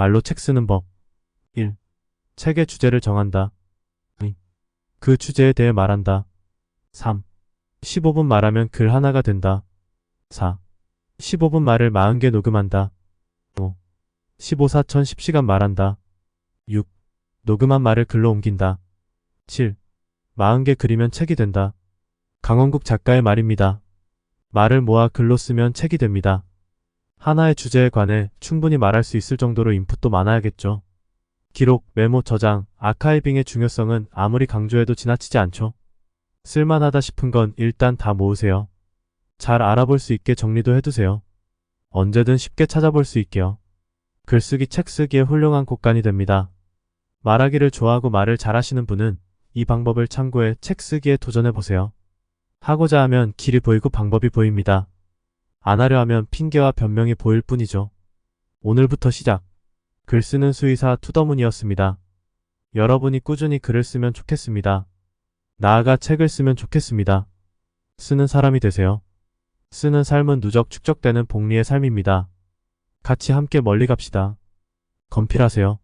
말로 책 쓰는 법. 1. 책의 주제를 정한다. 2. 그 주제에 대해 말한다. 3. 15분 말하면 글 하나가 된다. 4. 15분 말을 40개 녹음한다. 5. 15사천 10시간 말한다. 6. 녹음한 말을 글로 옮긴다. 7. 40개 그리면 책이 된다. 강원국 작가의 말입니다. 말을 모아 글로 쓰면 책이 됩니다. 하나의 주제에 관해 충분히 말할 수 있을 정도로 인풋도 많아야겠죠. 기록, 메모, 저장, 아카이빙의 중요성은 아무리 강조해도 지나치지 않죠. 쓸만하다 싶은 건 일단 다 모으세요. 잘 알아볼 수 있게 정리도 해두세요. 언제든 쉽게 찾아볼 수 있게요. 글쓰기 책 쓰기에 훌륭한 곡간이 됩니다. 말하기를 좋아하고 말을 잘하시는 분은 이 방법을 참고해 책 쓰기에 도전해보세요. 하고자 하면 길이 보이고 방법이 보입니다. 안 하려 하면 핑계와 변명이 보일 뿐이죠. 오늘부터 시작. 글 쓰는 수의사 투더문이었습니다. 여러분이 꾸준히 글을 쓰면 좋겠습니다. 나아가 책을 쓰면 좋겠습니다. 쓰는 사람이 되세요. 쓰는 삶은 누적 축적되는 복리의 삶입니다. 같이 함께 멀리 갑시다. 건필하세요.